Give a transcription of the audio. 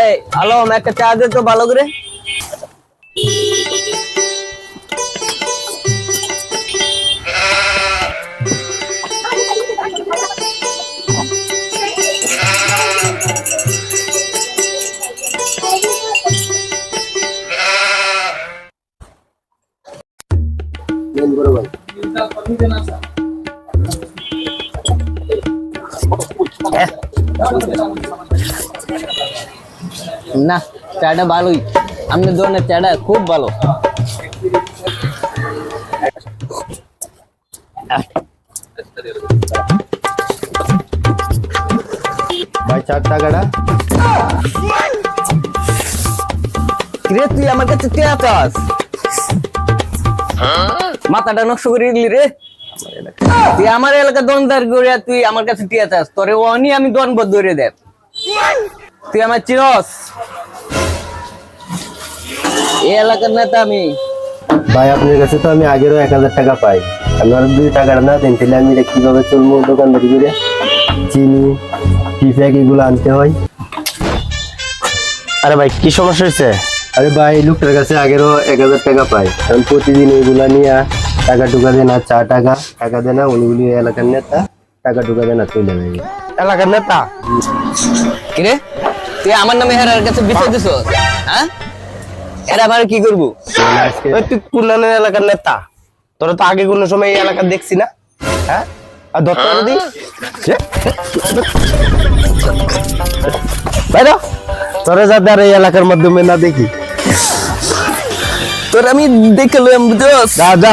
এই হ্যালো একটা চা দে তো ভালো করে। না চাটা ভালোই। আপনার দোকানের চাটা খুব ভালো। ভাই চার টাকাটা। রে তুই আমার কাছে মাথাটা নষ্ট করে দিলি রে। তুই আমার এলাকা দনদার করে তুই আমার কাছে টিয়া চাস। তোরে অনি আমি দন ধরে দেব। তুই আমার চিরস। এই এলাকার নেতা আমি। ভাই আপনার কাছে তো আমি আগেরও এক হাজার টাকা পাই। আপনার দুই টাকাটা না দেন তাহলে আমি এটা কীভাবে চলবো দোকানদারি করে? চিনি টিফ্যাক এগুলো আনতে হয়। আরে ভাই কি সমস্যা হয়েছে? আরে ভাই লোকটার কাছে আগেরও এক হাজার টাকা পাই। কারণ প্রতিদিন এগুলা নিয়ে টাকা টুকা দেয় না চা টাকা টাকা দেয় না উনিগুলি এলাকার নেতা টাকা টুকা দেয় না চলে যায়। এলাকার নেতা? কিরে তুই আমার নামে হেরার কাছে বিষয় দিছ? হ্যাঁ? এরা আমার কি করব? ওই তুই কুন্নানের এলাকার নেতা। তোরা তো আগে কোনো সময় এই এলাকা দেখছি না। হ্যাঁ? আর দত্ত দি তোরা যাতে আর এই এলাকার মাধ্যমে না দেখি। তোর আমি দেখে লইম বুঝছস যা যা।